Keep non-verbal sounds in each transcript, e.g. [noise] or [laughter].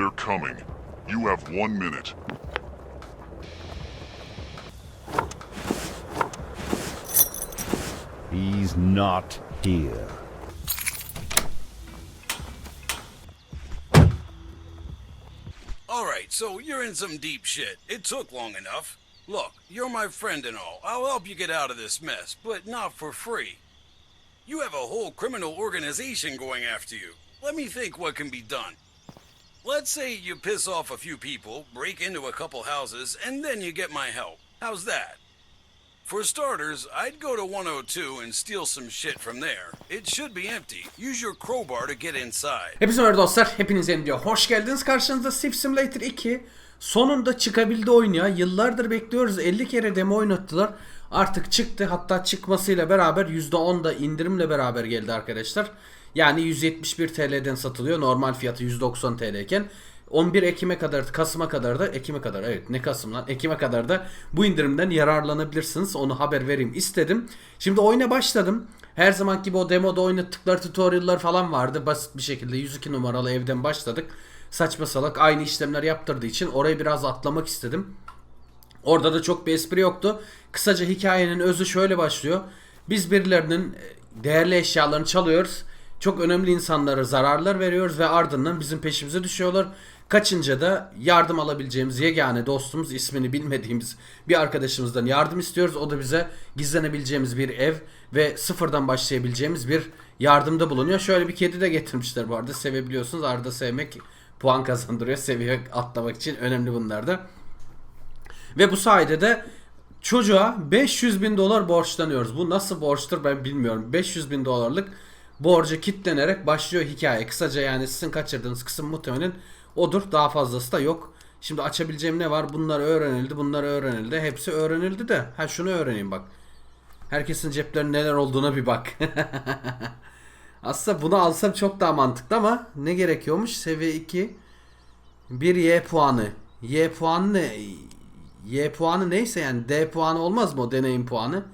They're coming. You have one minute. He's not here. Alright, so you're in some deep shit. It took long enough. Look, you're my friend and all. I'll help you get out of this mess, but not for free. You have a whole criminal organization going after you. Let me think what can be done. Let's say you piss off a few people, break into a couple houses, and then you get my help. How's that? For starters, I'd go to 102 and steal some shit from there. It should be empty. Use your crowbar to get inside. Hepinize merhaba dostlar. Hepiniz video. Hoş geldiniz. Karşınızda Civ Simulator 2. Sonunda çıkabildi oyun ya. Yıllardır bekliyoruz. 50 kere demo oynattılar. Artık çıktı. Hatta çıkmasıyla beraber %10 da indirimle beraber geldi arkadaşlar. Yani 171 TL'den satılıyor. Normal fiyatı 190 TL iken 11 Ekim'e kadar, Kasım'a kadar da Ekim'e kadar evet ne Kasım lan Ekim'e kadar da bu indirimden yararlanabilirsiniz. Onu haber vereyim istedim. Şimdi oyuna başladım. Her zaman gibi o demoda oynattıkları tutorial'lar falan vardı. Basit bir şekilde 102 numaralı evden başladık. Saçma salak aynı işlemler yaptırdığı için orayı biraz atlamak istedim. Orada da çok bir espri yoktu. Kısaca hikayenin özü şöyle başlıyor. Biz birilerinin e, değerli eşyalarını çalıyoruz. Çok önemli insanlara zararlar veriyoruz ve ardından bizim peşimize düşüyorlar. Kaçınca da yardım alabileceğimiz yegane dostumuz ismini bilmediğimiz bir arkadaşımızdan yardım istiyoruz. O da bize gizlenebileceğimiz bir ev ve sıfırdan başlayabileceğimiz bir yardımda bulunuyor. Şöyle bir kedi de getirmişler bu arada. Sevebiliyorsunuz. Arada sevmek puan kazandırıyor. Seviye atlamak için önemli bunlar da. Ve bu sayede de çocuğa 500 bin dolar borçlanıyoruz. Bu nasıl borçtur ben bilmiyorum. 500 bin dolarlık borca kitlenerek başlıyor hikaye. Kısaca yani sizin kaçırdığınız kısım muhtemelen odur. Daha fazlası da yok. Şimdi açabileceğim ne var? Bunlar öğrenildi, bunlar öğrenildi. Hepsi öğrenildi de. Ha şunu öğreneyim bak. Herkesin ceplerinde neler olduğuna bir bak. [laughs] Aslında bunu alsam çok daha mantıklı ama ne gerekiyormuş? Seviye 2 bir Y puanı. Y puanı ne? Y puanı neyse yani D puanı olmaz mı o deneyim puanı?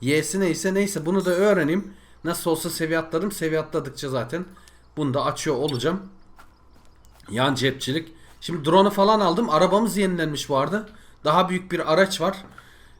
Y'si neyse neyse bunu da öğreneyim. Nasıl olsa seviye atladım. Seviye atladıkça zaten bunu da açıyor olacağım. Yan cepçilik. Şimdi drone'u falan aldım. Arabamız yenilenmiş arada. Daha büyük bir araç var.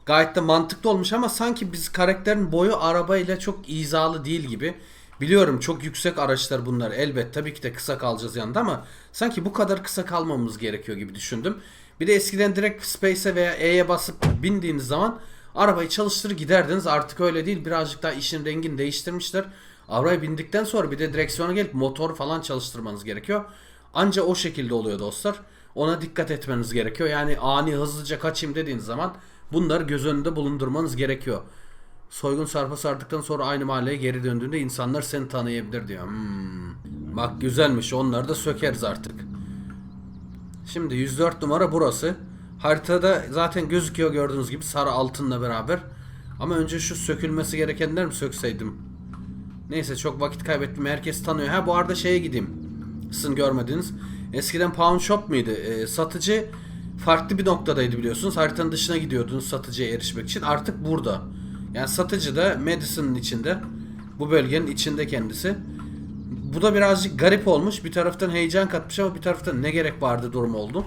Gayet de mantıklı olmuş ama sanki biz karakterin boyu arabayla çok izalı değil gibi. Biliyorum çok yüksek araçlar bunlar elbet tabii ki de kısa kalacağız yanında ama sanki bu kadar kısa kalmamız gerekiyor gibi düşündüm. Bir de eskiden direkt Space'e veya E'ye basıp bindiğiniz zaman arabayı çalıştırır giderdiniz. Artık öyle değil. Birazcık daha işin rengini değiştirmişler. Arabaya bindikten sonra bir de direksiyona gelip motor falan çalıştırmanız gerekiyor. Anca o şekilde oluyor dostlar. Ona dikkat etmeniz gerekiyor. Yani ani hızlıca kaçayım dediğiniz zaman bunları göz önünde bulundurmanız gerekiyor. Soygun sarpa sardıktan sonra aynı mahalleye geri döndüğünde insanlar seni tanıyabilir diyor. Hmm. Bak güzelmiş onları da sökeriz artık. Şimdi 104 numara burası. Haritada zaten gözüküyor gördüğünüz gibi sarı altınla beraber. Ama önce şu sökülmesi gerekenler mi sökseydim? Neyse çok vakit kaybettim. Herkes tanıyor. Ha bu arada şeye gideyim. Sizin görmediğiniz. Eskiden Pawn Shop mıydı? Ee, satıcı farklı bir noktadaydı biliyorsunuz. Haritanın dışına gidiyordunuz satıcıya erişmek için. Artık burada. Yani satıcı da Madison'ın içinde. Bu bölgenin içinde kendisi. Bu da birazcık garip olmuş. Bir taraftan heyecan katmış ama bir taraftan ne gerek vardı durum oldu.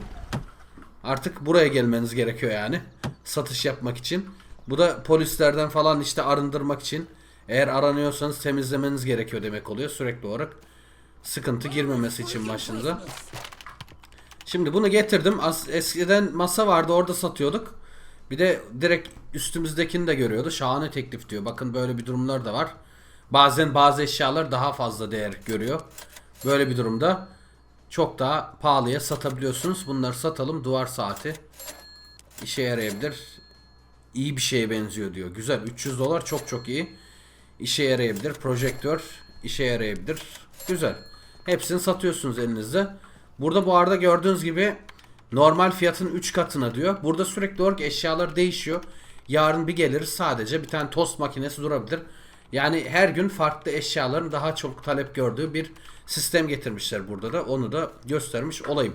Artık buraya gelmeniz gerekiyor yani. Satış yapmak için. Bu da polislerden falan işte arındırmak için. Eğer aranıyorsanız temizlemeniz gerekiyor demek oluyor sürekli olarak. Sıkıntı girmemesi için başınıza. Şimdi bunu getirdim. As eskiden masa vardı orada satıyorduk. Bir de direkt üstümüzdekini de görüyordu. Şahane teklif diyor. Bakın böyle bir durumlar da var. Bazen bazı eşyalar daha fazla değer görüyor. Böyle bir durumda çok daha pahalıya satabiliyorsunuz. Bunları satalım. Duvar saati işe yarayabilir. İyi bir şeye benziyor diyor. Güzel. 300 dolar çok çok iyi. İşe yarayabilir. Projektör işe yarayabilir. Güzel. Hepsini satıyorsunuz elinizde. Burada bu arada gördüğünüz gibi normal fiyatın 3 katına diyor. Burada sürekli olarak eşyalar değişiyor. Yarın bir gelir sadece bir tane tost makinesi durabilir. Yani her gün farklı eşyaların daha çok talep gördüğü bir sistem getirmişler burada da. Onu da göstermiş olayım.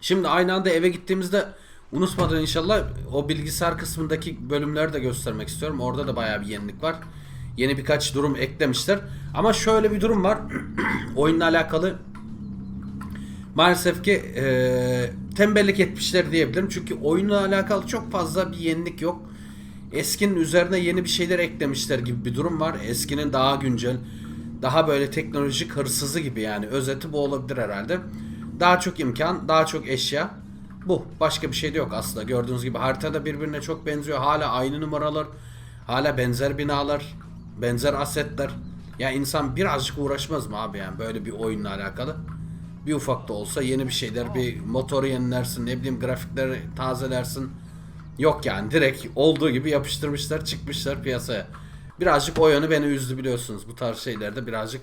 Şimdi aynı anda eve gittiğimizde unutmadan inşallah o bilgisayar kısmındaki bölümleri de göstermek istiyorum. Orada da bayağı bir yenilik var. Yeni birkaç durum eklemişler. Ama şöyle bir durum var. [clears throat] Oyunla alakalı Maalesef ki eee, tembellik etmişler diyebilirim. Çünkü oyunla alakalı çok fazla bir yenilik yok. Eskinin üzerine yeni bir şeyler eklemişler gibi bir durum var. Eskinin daha güncel, daha böyle teknolojik hırsızı gibi yani. Özeti bu olabilir herhalde. Daha çok imkan, daha çok eşya. Bu. Başka bir şey de yok aslında. Gördüğünüz gibi haritada birbirine çok benziyor. Hala aynı numaralar. Hala benzer binalar. Benzer asetler. Ya insan birazcık uğraşmaz mı abi yani böyle bir oyunla alakalı? Bir ufak da olsa yeni bir şeyler, bir motoru yenilersin, ne bileyim grafikleri tazelersin. Yok yani direkt olduğu gibi yapıştırmışlar, çıkmışlar piyasaya. Birazcık o yönü beni üzdü biliyorsunuz. Bu tarz şeylerde birazcık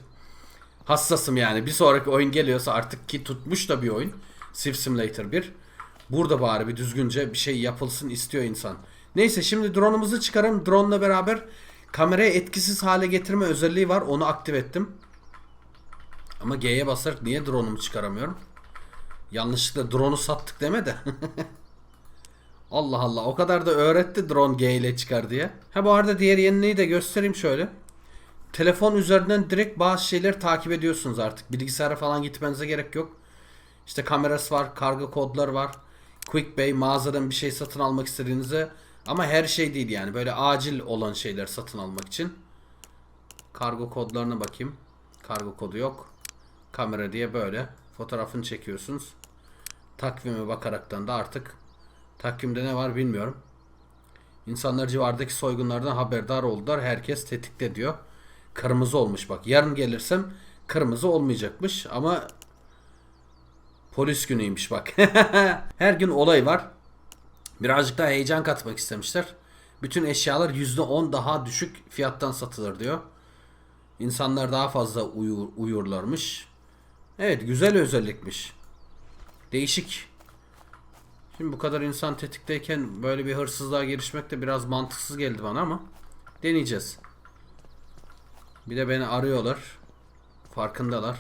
hassasım yani. Bir sonraki oyun geliyorsa artık ki tutmuş da bir oyun. Civ Simulator 1. Burada bari bir düzgünce bir şey yapılsın istiyor insan. Neyse şimdi drone'umuzu çıkarım. Drone'la beraber kamerayı etkisiz hale getirme özelliği var. Onu aktif ettim. Ama G'ye basarak niye drone'umu çıkaramıyorum? Yanlışlıkla drone'u sattık deme de. [laughs] Allah Allah o kadar da öğretti drone G ile çıkar diye. Ha bu arada diğer yeniliği de göstereyim şöyle. Telefon üzerinden direkt bazı şeyleri takip ediyorsunuz artık. Bilgisayara falan gitmenize gerek yok. İşte kamerası var, kargo kodları var. Quick Pay mağazadan bir şey satın almak istediğinizde ama her şey değil yani böyle acil olan şeyler satın almak için. Kargo kodlarına bakayım. Kargo kodu yok. Kamera diye böyle fotoğrafını çekiyorsunuz. Takvime bakaraktan da artık takvimde ne var bilmiyorum. İnsanlar civardaki soygunlardan haberdar oldular. Herkes tetikte diyor. Kırmızı olmuş bak. Yarın gelirsem kırmızı olmayacakmış ama polis günüymüş bak. [laughs] Her gün olay var. Birazcık daha heyecan katmak istemişler. Bütün eşyalar %10 daha düşük fiyattan satılır diyor. İnsanlar daha fazla uyur, uyurlarmış. Evet güzel özellikmiş. Değişik. Şimdi bu kadar insan tetikteyken böyle bir hırsızlığa girişmek de biraz mantıksız geldi bana ama deneyeceğiz. Bir de beni arıyorlar. Farkındalar.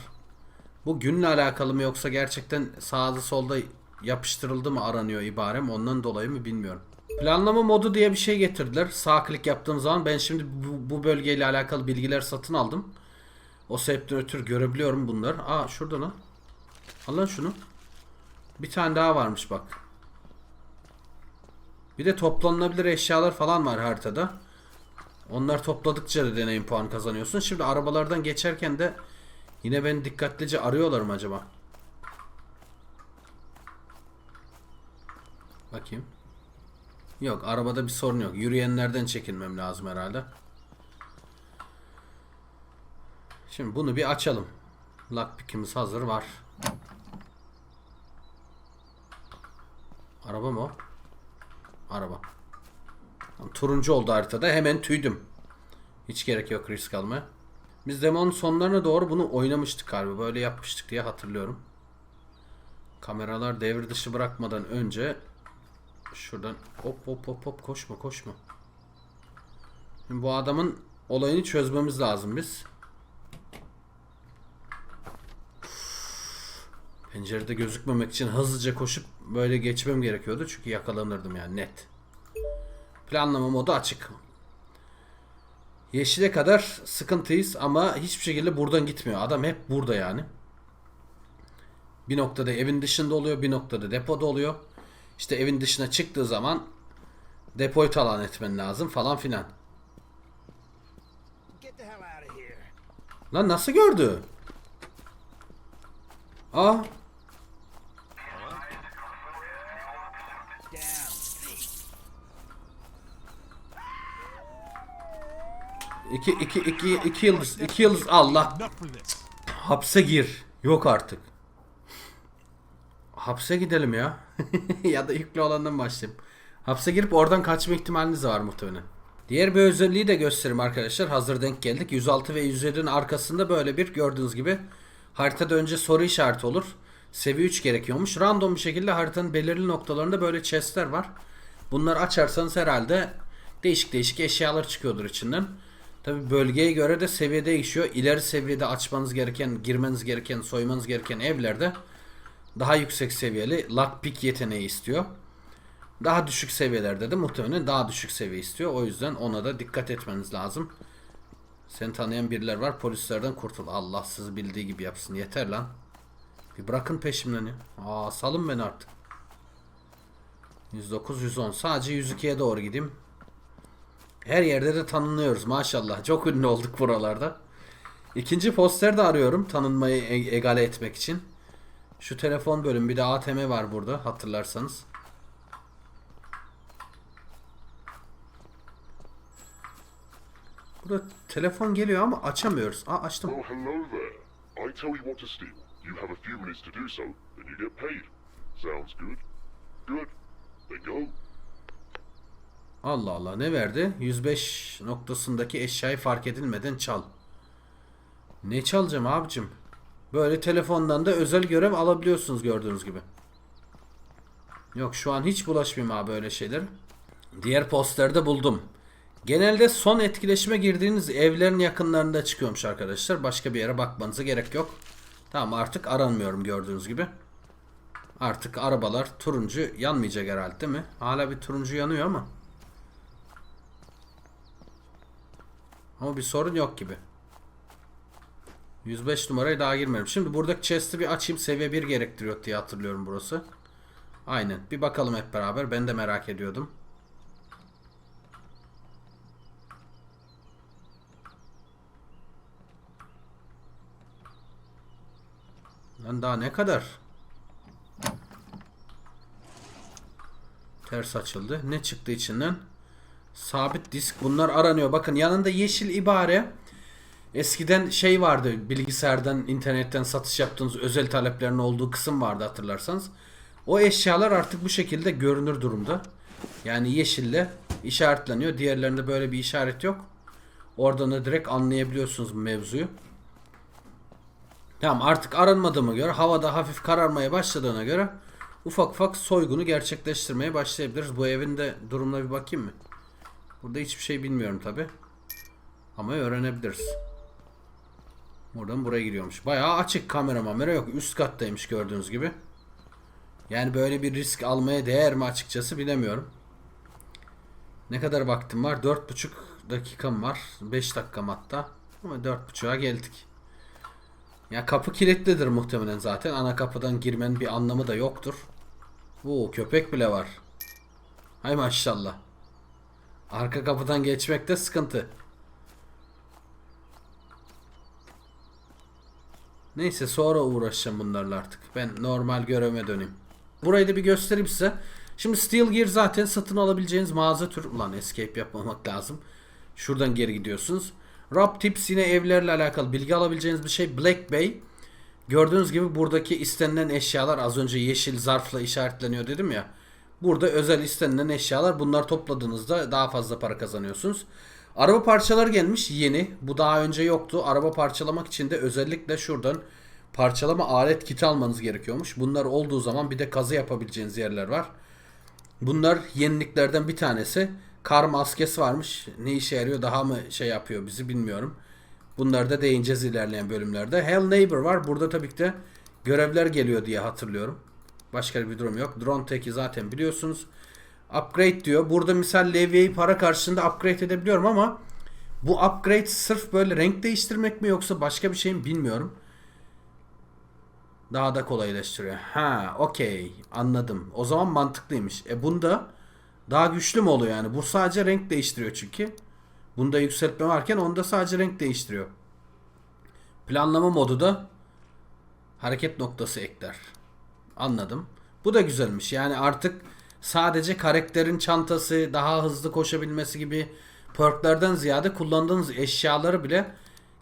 Bu günle alakalı mı yoksa gerçekten sağda solda yapıştırıldı mı aranıyor ibarem ondan dolayı mı bilmiyorum. Planlama modu diye bir şey getirdiler. Sağ klik yaptığım zaman ben şimdi bu, bu bölgeyle alakalı bilgiler satın aldım. O sebepten ötürü görebiliyorum bunları. Aa şurada lan. Al lan şunu. Bir tane daha varmış bak. Bir de toplanılabilir eşyalar falan var haritada. Onlar topladıkça da deneyim puan kazanıyorsun. Şimdi arabalardan geçerken de yine beni dikkatlice arıyorlar mı acaba? Bakayım. Yok arabada bir sorun yok. Yürüyenlerden çekinmem lazım herhalde. Şimdi bunu bir açalım. Lockpick'imiz hazır var. Araba mı o? Araba. Turuncu oldu haritada. Hemen tüydüm. Hiç gerek yok risk almaya. Biz demonun sonlarına doğru bunu oynamıştık galiba. Böyle yapmıştık diye hatırlıyorum. Kameralar devir dışı bırakmadan önce şuradan hop hop hop hop koşma koşma. Şimdi bu adamın olayını çözmemiz lazım biz. Pencerede gözükmemek için hızlıca koşup böyle geçmem gerekiyordu. Çünkü yakalanırdım yani net. Planlama modu açık. Yeşile kadar sıkıntıyız ama hiçbir şekilde buradan gitmiyor. Adam hep burada yani. Bir noktada evin dışında oluyor, bir noktada depoda oluyor. İşte evin dışına çıktığı zaman depoyu talan etmen lazım falan filan. Lan nasıl gördü? Aa iki, iki, iki, iki yıldız, iki yıldız Allah. Hapse gir. Yok artık. Hapse gidelim ya. [laughs] ya da yüklü olandan başlayayım. Hapse girip oradan kaçma ihtimaliniz var muhtemelen. Diğer bir özelliği de göstereyim arkadaşlar. Hazır denk geldik. 106 ve 107'nin arkasında böyle bir gördüğünüz gibi haritada önce soru işareti olur. Seviye 3 gerekiyormuş. Random bir şekilde haritanın belirli noktalarında böyle chestler var. Bunları açarsanız herhalde değişik değişik eşyalar çıkıyordur içinden. Tabi bölgeye göre de seviye değişiyor. İleri seviyede açmanız gereken, girmeniz gereken, soymanız gereken evlerde daha yüksek seviyeli lockpick yeteneği istiyor. Daha düşük seviyelerde de muhtemelen daha düşük seviye istiyor. O yüzden ona da dikkat etmeniz lazım. Seni tanıyan biriler var. Polislerden kurtul. Allah sizi bildiği gibi yapsın. Yeter lan. Bir bırakın peşimden ya. Aa salın beni artık. 109 110. Sadece 102'ye doğru gideyim. Her yerde de tanınıyoruz maşallah. Çok ünlü olduk buralarda. İkinci poster de arıyorum tanınmayı e- egale etmek için. Şu telefon bölüm bir de ATM var burada hatırlarsanız. Burada telefon geliyor ama açamıyoruz. Aa açtım. Oh, hello there. I tell you what to steal. You have a few minutes to do so, then you get paid. Sounds good? Good. Then go. Allah Allah ne verdi? 105 noktasındaki eşyayı fark edilmeden çal. Ne çalacağım abicim? Böyle telefondan da özel görev alabiliyorsunuz gördüğünüz gibi. Yok şu an hiç bulaşmayayım abi böyle şeyler. Diğer posterde buldum. Genelde son etkileşime girdiğiniz evlerin yakınlarında çıkıyormuş arkadaşlar. Başka bir yere bakmanıza gerek yok. Tamam artık aranmıyorum gördüğünüz gibi. Artık arabalar turuncu yanmayacak herhalde değil mi? Hala bir turuncu yanıyor ama. Ama bir sorun yok gibi. 105 numarayı daha girmedim. Şimdi buradaki chest'i bir açayım. Seviye 1 gerektiriyor diye hatırlıyorum burası. Aynen. Bir bakalım hep beraber. Ben de merak ediyordum. Lan daha ne kadar? Ters açıldı. Ne çıktı içinden? Sabit disk. Bunlar aranıyor. Bakın yanında yeşil ibare. Eskiden şey vardı. Bilgisayardan, internetten satış yaptığınız özel taleplerin olduğu kısım vardı hatırlarsanız. O eşyalar artık bu şekilde görünür durumda. Yani yeşille işaretleniyor. Diğerlerinde böyle bir işaret yok. Oradan da direkt anlayabiliyorsunuz mevzuyu. Tamam artık aranmadığıma göre havada hafif kararmaya başladığına göre ufak ufak soygunu gerçekleştirmeye başlayabiliriz. Bu evin de durumuna bir bakayım mı? Burada hiçbir şey bilmiyorum tabi. Ama öğrenebiliriz. Buradan buraya giriyormuş. Bayağı açık kamera mamera yok. Üst kattaymış gördüğünüz gibi. Yani böyle bir risk almaya değer mi açıkçası bilemiyorum. Ne kadar vaktim var? 4,5 dakikam var. 5 dakikam hatta. Ama 4,5'a geldik. Ya kapı kilitlidir muhtemelen zaten. Ana kapıdan girmenin bir anlamı da yoktur. Oo köpek bile var. Hay maşallah. Arka kapıdan geçmekte sıkıntı. Neyse sonra uğraşacağım bunlarla artık. Ben normal görevime döneyim. Burayı da bir göstereyim size. Şimdi Steel Gear zaten satın alabileceğiniz mağaza tür. Ulan escape yapmamak lazım. Şuradan geri gidiyorsunuz. Rob Tips yine evlerle alakalı bilgi alabileceğiniz bir şey. Black Bay. Gördüğünüz gibi buradaki istenilen eşyalar az önce yeşil zarfla işaretleniyor dedim ya. Burada özel istenilen eşyalar bunlar topladığınızda daha fazla para kazanıyorsunuz. Araba parçaları gelmiş yeni. Bu daha önce yoktu. Araba parçalamak için de özellikle şuradan parçalama alet kiti almanız gerekiyormuş. Bunlar olduğu zaman bir de kazı yapabileceğiniz yerler var. Bunlar yeniliklerden bir tanesi. Kar maskesi varmış. Ne işe yarıyor daha mı şey yapıyor bizi bilmiyorum. Bunları da değineceğiz ilerleyen bölümlerde. Hell Neighbor var. Burada tabii ki de görevler geliyor diye hatırlıyorum. Başka bir durum yok. Drone Tech'i zaten biliyorsunuz. Upgrade diyor. Burada misal levyeyi para karşılığında upgrade edebiliyorum ama bu upgrade sırf böyle renk değiştirmek mi yoksa başka bir şey mi bilmiyorum. Daha da kolaylaştırıyor. Ha, okey. Anladım. O zaman mantıklıymış. E bunda daha güçlü mü oluyor yani? Bu sadece renk değiştiriyor çünkü. Bunda yükseltme varken onda sadece renk değiştiriyor. Planlama modu da hareket noktası ekler. Anladım. Bu da güzelmiş. Yani artık sadece karakterin çantası, daha hızlı koşabilmesi gibi perklerden ziyade kullandığınız eşyaları bile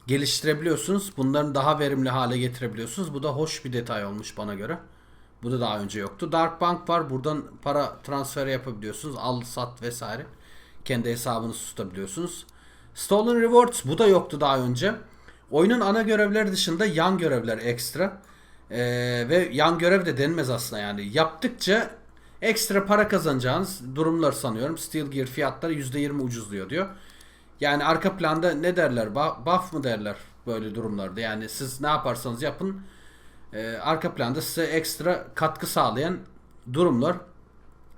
geliştirebiliyorsunuz. Bunların daha verimli hale getirebiliyorsunuz. Bu da hoş bir detay olmuş bana göre. Bu da daha önce yoktu. Dark Bank var. Buradan para transfer yapabiliyorsunuz. Al, sat vesaire. Kendi hesabınızı tutabiliyorsunuz. Stolen Rewards bu da yoktu daha önce. Oyunun ana görevleri dışında yan görevler ekstra. Ee, ve yan görev de denmez aslında yani. Yaptıkça ekstra para kazanacağınız durumlar sanıyorum. Steel Gear fiyatları %20 ucuzluyor diyor. Yani arka planda ne derler? Buff mı derler böyle durumlarda? Yani siz ne yaparsanız yapın e, arka planda size ekstra katkı sağlayan durumlar.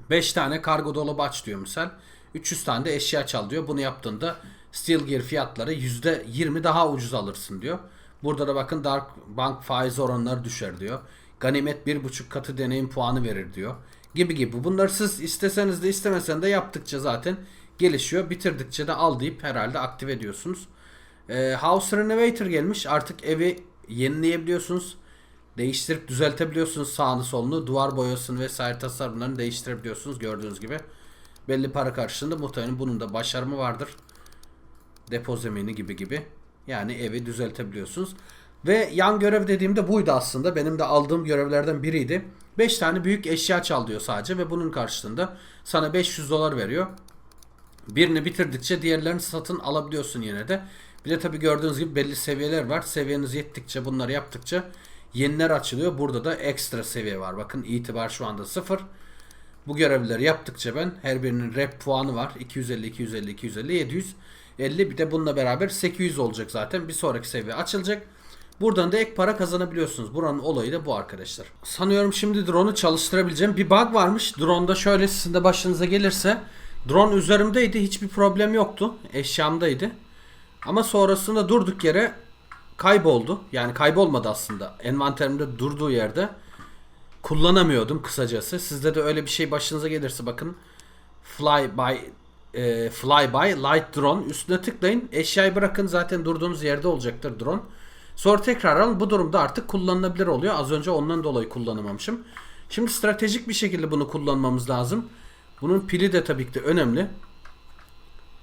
5 tane kargo dolabı aç diyor misal. 300 tane de eşya çal diyor. Bunu yaptığında Steel Gear fiyatları %20 daha ucuz alırsın diyor. Burada da bakın Dark Bank faiz oranları düşer diyor. Ganimet bir buçuk katı deneyim puanı verir diyor. Gibi gibi. Bunları siz isteseniz de istemesen de yaptıkça zaten gelişiyor. Bitirdikçe de al deyip herhalde aktive ediyorsunuz. Ee, House Renovator gelmiş. Artık evi yenileyebiliyorsunuz. Değiştirip düzeltebiliyorsunuz sağını solunu. Duvar boyasını vesaire tasarımlarını değiştirebiliyorsunuz gördüğünüz gibi. Belli para karşılığında muhtemelen bunun da başarımı vardır. Depo zemini gibi gibi. Yani evi düzeltebiliyorsunuz. Ve yan görev dediğimde buydu aslında. Benim de aldığım görevlerden biriydi. 5 tane büyük eşya çal diyor sadece ve bunun karşılığında sana 500 dolar veriyor. Birini bitirdikçe diğerlerini satın alabiliyorsun yine de. Bir de tabi gördüğünüz gibi belli seviyeler var. Seviyeniz yettikçe bunları yaptıkça yeniler açılıyor. Burada da ekstra seviye var. Bakın itibar şu anda 0. Bu görevleri yaptıkça ben her birinin rep puanı var. 250, 250, 250, 750 bir de bununla beraber 800 olacak zaten. Bir sonraki seviye açılacak. Buradan da ek para kazanabiliyorsunuz. Buranın olayı da bu arkadaşlar. Sanıyorum şimdi drone'u çalıştırabileceğim. Bir bug varmış. Drone'da şöyle sizin de başınıza gelirse. Drone üzerimdeydi. Hiçbir problem yoktu. Eşyamdaydı. Ama sonrasında durduk yere kayboldu. Yani kaybolmadı aslında. Envanterimde durduğu yerde kullanamıyordum kısacası. Sizde de öyle bir şey başınıza gelirse bakın fly by e, flyby light drone üstüne tıklayın. Eşyayı bırakın zaten durduğunuz yerde olacaktır drone. Sonra tekrar alın. Bu durumda artık kullanılabilir oluyor. Az önce ondan dolayı kullanamamışım. Şimdi stratejik bir şekilde bunu kullanmamız lazım. Bunun pili de tabii ki de önemli.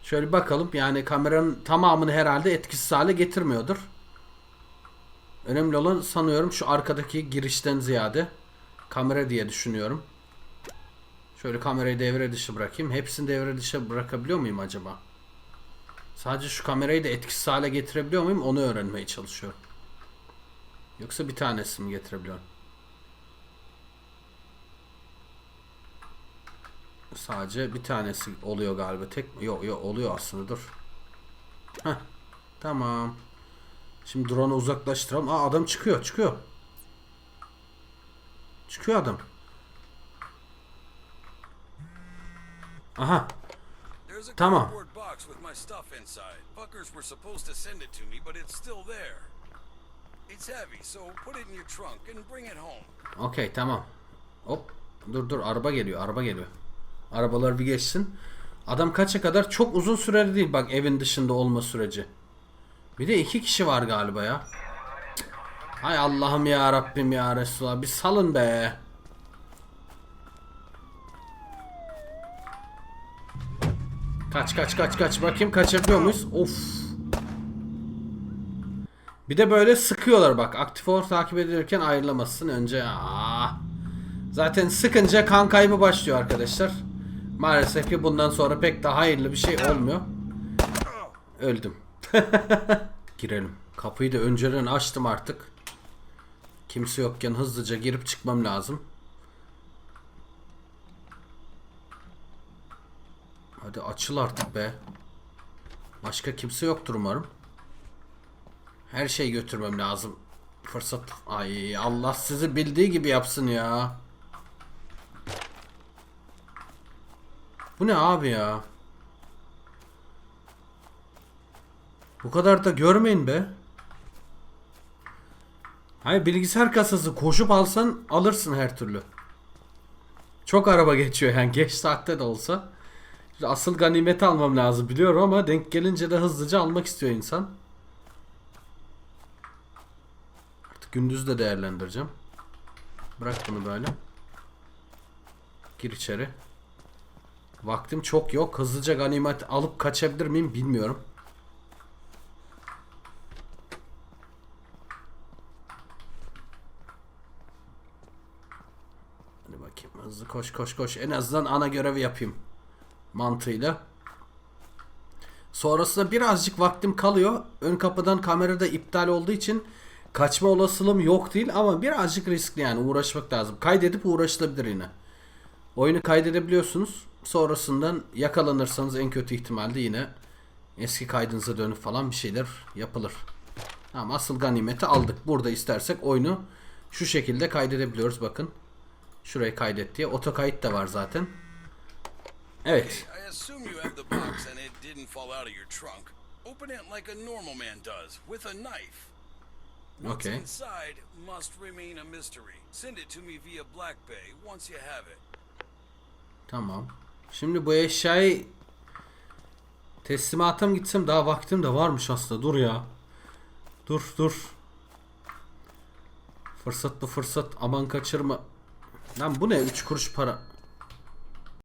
Şöyle bakalım. Yani kameranın tamamını herhalde etkisiz hale getirmiyordur. Önemli olan sanıyorum şu arkadaki girişten ziyade kamera diye düşünüyorum. Şöyle kamerayı devre dışı bırakayım. Hepsini devre dışı bırakabiliyor muyum acaba? Sadece şu kamerayı da etkisiz hale getirebiliyor muyum? Onu öğrenmeye çalışıyorum. Yoksa bir tanesini mi getirebiliyorum? Sadece bir tanesi oluyor galiba. Tek yok yok oluyor aslında dur. Heh, tamam. Şimdi drone'u uzaklaştıralım. Aa adam çıkıyor çıkıyor. Çıkıyor adam. Aha. Tamam. cardboard box with my stuff inside. Fuckers were supposed to send it to me, but it's still there. It's heavy, so put it in your trunk and bring it home. Okey tamam. Hop. Dur dur araba geliyor araba geliyor. Arabalar bir geçsin. Adam kaça kadar çok uzun süreli değil bak evin dışında olma süreci. Bir de iki kişi var galiba ya. Hay Allah'ım ya Rabbim ya Resulallah bir salın be. Kaç kaç kaç kaç bakayım kaçabiliyor muyuz? Of. Bir de böyle sıkıyorlar bak. Aktif olarak takip edilirken ayrılamazsın. Önce aa. Zaten sıkınca kan kaybı başlıyor arkadaşlar. Maalesef ki bundan sonra pek de hayırlı bir şey olmuyor. Öldüm. [laughs] Girelim. Kapıyı da önceden açtım artık. Kimse yokken hızlıca girip çıkmam lazım. Hadi açıl artık be. Başka kimse yoktur umarım. Her şeyi götürmem lazım. Fırsat. Ay Allah sizi bildiği gibi yapsın ya. Bu ne abi ya? Bu kadar da görmeyin be. Hayır bilgisayar kasası koşup alsan alırsın her türlü. Çok araba geçiyor yani geç saatte de olsa. Asıl ganimeti almam lazım biliyorum ama denk gelince de hızlıca almak istiyor insan. Artık gündüz de değerlendireceğim. Bırak bunu böyle. Gir içeri. Vaktim çok yok. Hızlıca ganimet alıp kaçabilir miyim bilmiyorum. Hadi bakayım hızlı koş koş koş. En azından ana görevi yapayım. Mantığıyla. Sonrasında birazcık vaktim kalıyor. Ön kapıdan kamerada iptal olduğu için kaçma olasılığım yok değil ama birazcık riskli yani uğraşmak lazım. Kaydedip uğraşılabilir yine. Oyunu kaydedebiliyorsunuz. Sonrasından yakalanırsanız en kötü ihtimalle yine eski kaydınıza dönüp falan bir şeyler yapılır. Ama asıl ganimeti aldık. Burada istersek oyunu şu şekilde kaydedebiliyoruz bakın. Şurayı kaydet diye. Oto kayıt da var zaten. Evet. I assume you have the box and it didn't fall out of your trunk. Open it like a normal man does, with a knife. What's Okay. inside must remain a mystery. Send it to me via Black Bay once you have it. Tamam. Şimdi bu eşyayı teslimata mı gitsem daha vaktim de varmış aslında. Dur ya. Dur dur. Fırsat bu fırsat. Aman kaçırma. Lan bu ne? 3 kuruş para.